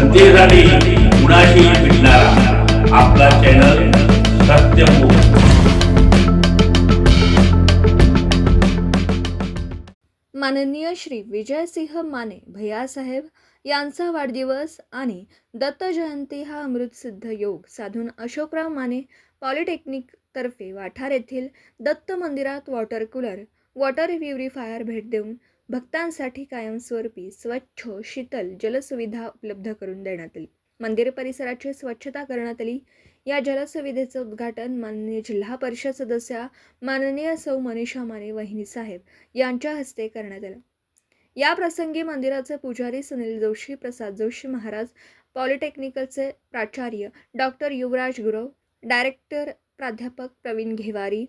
जनतेसाठी कुणाशी भेटणारा? आपला चॅनल सत्यमुख माननीय श्री विजयसिंह माने भैयासाहेब यांचा वाढदिवस आणि दत्त जयंती हा अमृतसिद्ध योग साधून अशोकराव माने पॉलिटेक्निक तर्फे वाठार येथील दत्त मंदिरात वॉटर कूलर वॉटर प्युरिफायर भेट देऊन भक्तांसाठी कायमस्वरूपी स्वच्छ शीतल जलसुविधा उपलब्ध करून देण्यात आली. मंदिर परिसराची स्वच्छता करण्यात आली. या जलसुविधेचं उद्घाटन माननीय जिल्हा परिषद सदस्या माननीय सौ मनीषा माने वहिनी साहेब यांच्या हस्ते करण्यात आलं. या प्रसंगी मंदिराचे पुजारी सुनील जोशी प्रसाद जोशी महाराज पॉलिटेक्निकलचे प्राचार्य डॉक्टर युवराज गुरव डायरेक्टर प्राध्यापक Pravin Ghevari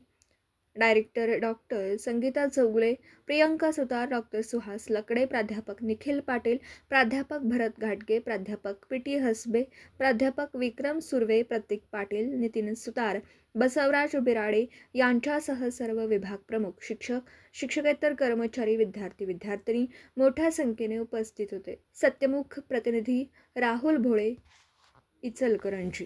director doctor Sangita Chougule Priyanka Sutar doctor Suhas Lakade प्राध्यापक निखिल पाटील प्राध्यापक भरत घाटगे प्राध्यापक पी टी हसबे प्राध्यापक विक्रम सुर्वे प्रतीक पाटील नितीन सुतार बसवराज बिराडे यांच्यासह सर्व विभाग प्रमुख शिक्षक शिक्षकेतर कर्मचारी विद्यार्थी विद्यार्थिनी मोठ्या संख्येने उपस्थित होते. सत्यमुख प्रतिनिधी राहुल भोळे इचलकरंजी.